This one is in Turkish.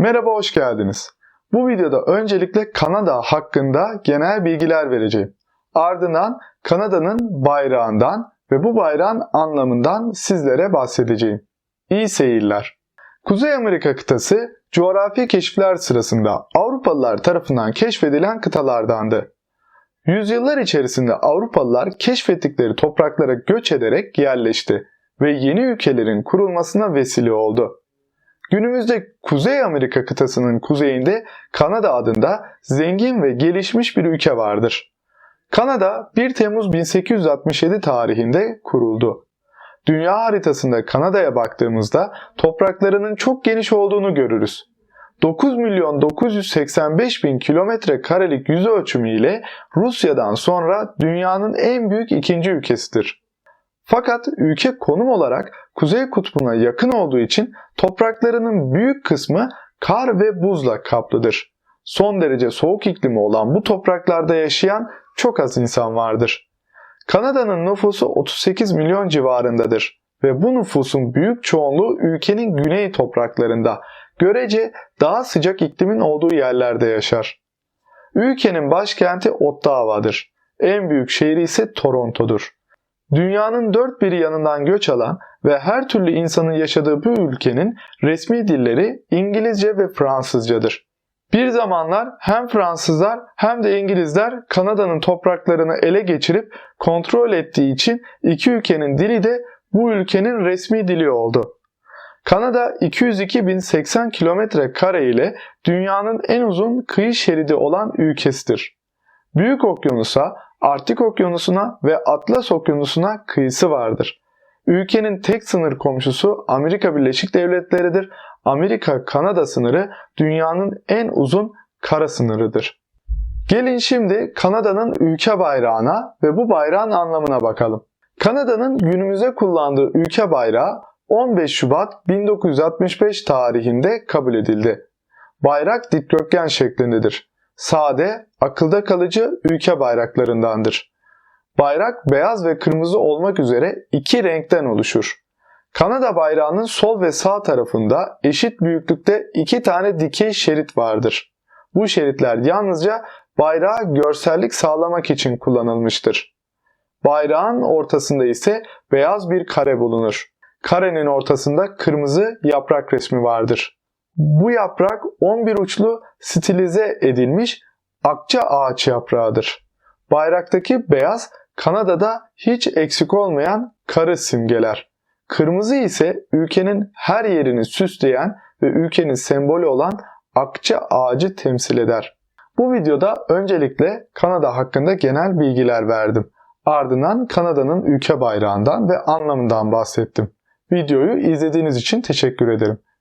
Merhaba, hoş geldiniz. Bu videoda öncelikle Kanada hakkında genel bilgiler vereceğim. Ardından Kanada'nın bayrağından ve bu bayrağın anlamından sizlere bahsedeceğim. İyi seyirler. Kuzey Amerika kıtası coğrafi keşifler sırasında Avrupalılar tarafından keşfedilen kıtalardandı. Yüzyıllar içerisinde Avrupalılar keşfettikleri topraklara göç ederek yerleşti ve yeni ülkelerin kurulmasına vesile oldu. Günümüzde Kuzey Amerika kıtasının kuzeyinde Kanada adında zengin ve gelişmiş bir ülke vardır. Kanada 1 Temmuz 1867 tarihinde kuruldu. Dünya haritasında Kanada'ya baktığımızda topraklarının çok geniş olduğunu görürüz. 9 milyon 985 bin kilometre karelik yüz ölçümü ile Rusya'dan sonra dünyanın en büyük ikinci ülkesidir. Fakat ülke konum olarak Kuzey Kutbu'na yakın olduğu için topraklarının büyük kısmı kar ve buzla kaplıdır. Son derece soğuk iklimi olan bu topraklarda yaşayan çok az insan vardır. Kanada'nın nüfusu 38 milyon civarındadır ve bu nüfusun büyük çoğunluğu ülkenin güney topraklarında, görece daha sıcak iklimin olduğu yerlerde yaşar. Ülkenin başkenti Ottawa'dır. En büyük şehri ise Toronto'dur. Dünyanın dört bir yanından göç alan ve her türlü insanın yaşadığı bu ülkenin resmi dilleri İngilizce ve Fransızcadır. Bir zamanlar hem Fransızlar hem de İngilizler Kanada'nın topraklarını ele geçirip kontrol ettiği için iki ülkenin dili de bu ülkenin resmi dili oldu. Kanada 202.080 kilometre kare ile dünyanın en uzun kıyı şeridi olan ülkesidir. Büyük Okyanus'a, Arktik Okyanusu'na ve Atlas Okyanusu'na kıyısı vardır. Ülkenin tek sınır komşusu Amerika Birleşik Devletleri'dir. Amerika-Kanada sınırı dünyanın en uzun kara sınırıdır. Gelin şimdi Kanada'nın ülke bayrağına ve bu bayrağın anlamına bakalım. Kanada'nın günümüze kullandığı ülke bayrağı 15 Şubat 1965 tarihinde kabul edildi. Bayrak dikdörtgen şeklindedir. Sade, akılda kalıcı ülke bayraklarındandır. Bayrak beyaz ve kırmızı olmak üzere iki renkten oluşur. Kanada bayrağının sol ve sağ tarafında eşit büyüklükte iki tane dikey şerit vardır. Bu şeritler yalnızca bayrağa görsellik sağlamak için kullanılmıştır. Bayrağın ortasında ise beyaz bir kare bulunur. Karenin ortasında kırmızı yaprak resmi vardır. Bu yaprak 11 uçlu stilize edilmiş akça ağaç yaprağıdır. Bayraktaki beyaz Kanada'da hiç eksik olmayan karı simgeler. Kırmızı ise ülkenin her yerini süsleyen ve ülkenin sembolü olan akça ağacı temsil eder. Bu videoda öncelikle Kanada hakkında genel bilgiler verdim. Ardından Kanada'nın ülke bayrağından ve anlamından bahsettim. Videoyu izlediğiniz için teşekkür ederim.